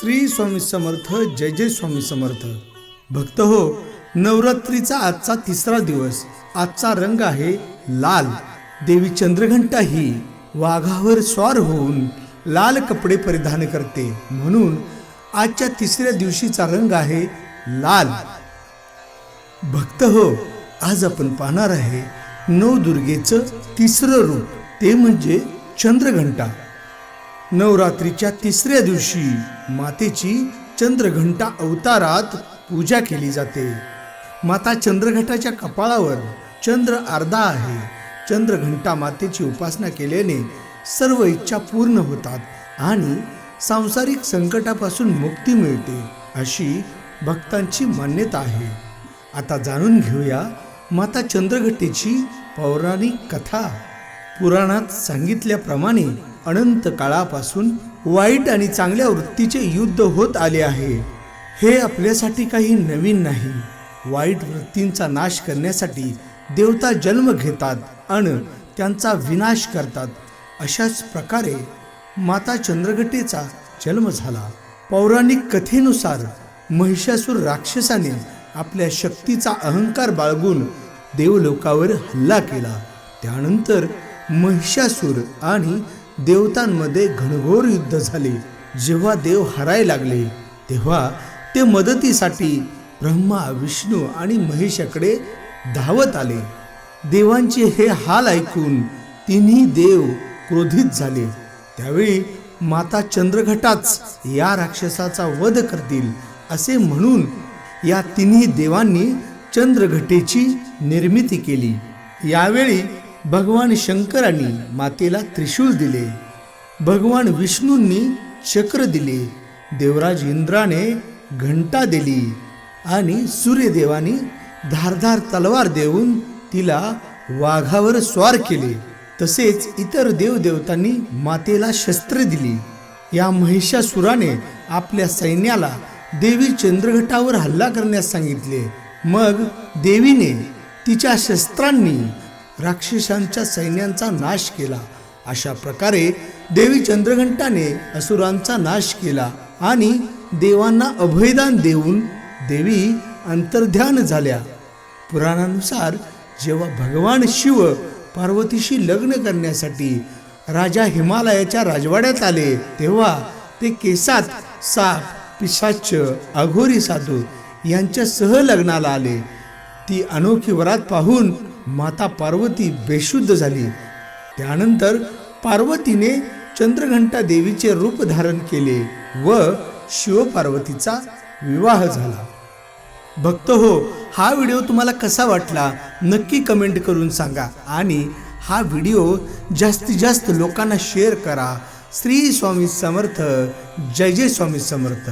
श्री स्वामी समर्थ जय जय स्वामी समर्थ. भक्त हो नवरात्रीचा आजचा तिसरा दिवस आजचा रंग आहे लाल. देवी चंद्रघंटा ही वाघावर स्वार होऊन लाल कपडे परिधान करते. म्हणून आजच्या तिसऱ्या दिवशीचा रंग आहे लाल. भक्त हो आज आपण पाहणार आहे नवदुर्गेचं तिसरं रूप ते म्हणजे चंद्रघंटा. नवरात्रीच्या तिसऱ्या दिवशी मातेची चंद्रघंटा अवतारात पूजा केली जाते. माता चंद्रघटाच्या कपाळावर चंद्र अर्धा आहे. चंद्रघंटा मातेची उपासना केल्याने सर्व इच्छा पूर्ण होतात आणि सांसारिक संकटापासून मुक्ती मिळते अशी भक्तांची मान्यता आहे. आता जाणून घेऊया माता चंद्रघटेची पौराणिक कथा. पुराणात सांगितल्याप्रमाणे अनंत काळापासून वाईट आणि चांगल्या वृत्तीचे युद्ध होत आले आहे. हे आपल्यासाठी काही नवीन नाही. वाईट वृत्तींचा नाश करण्यासाठी देवता जन्म घेतात आणि त्यांचा विनाश करतात. अशाच प्रकारे माता चंद्रघटेचा जन्म झाला. पौराणिक कथेनुसार महिषासूर राक्षसाने आपल्या शक्तीचा अहंकार बाळगून देवलोकावर हल्ला केला. त्यानंतर महिषासूर आणि देवतांमध्ये घनघोर युद्ध झाले. जेव्हा देव हरायला लागले तेव्हा ते मदतीसाठी ब्रह्मा विष्णू आणि महेशाकडे धावत आले. देवांचे हे हाल ऐकून तिन्ही देव क्रोधित झाले. त्यावेळी माता चंद्रघटाच या राक्षसाचा वध करतील असे म्हणून या तिन्ही देवांनी चंद्रघटेची निर्मिती केली. यावेळी भगवान शंकरांनी मातेला त्रिशूल दिले. भगवान विष्णूंनी चक्र दिले. देवराज इंद्राने घंटा दिली आणि सूर्यदेवानी धारधार तलवार देऊन तिला वाघावर स्वार केले. तसेच इतर देवदेवतांनी मातेला शस्त्रे दिली. या महिषासुराने आपल्या सैन्याला देवी चंद्रघटावर हल्ला करण्यास सांगितले. मग देवीने तिच्या शस्त्रांनी राक्षसांच्या सैन्यांचा नाश केला. अशा प्रकारे देवी चंद्रघंटाने असुरांचा नाश केला आणि देवांना अभयदान देऊन देवी अंतर्ध्यान झाल्या. पुराणानुसार जेव्हा भगवान शिव पार्वतीशी लग्न करण्यासाठी राजा हिमालयाच्या राजवाड्यात आले तेव्हा ते केसात साप पिशाच अघोरी साधू यांच्यासह लग्नाला आले. ती अनोखी वरात पाहून माता पार्वती बेशुद्ध झाली. त्यानंतर पार्वतीने चंद्रघंटा देवीचे रूप धारण केले व शिवपार्वतीचा विवाह झाला. भक्त हो हा व्हिडिओ तुम्हाला कसा वाटला? नक्की कमेंट करून सांगा आणि हा व्हिडिओ जास्तीत जास्त लोकांना शेअर करा. श्री स्वामी समर्थ जय जय स्वामी समर्थ.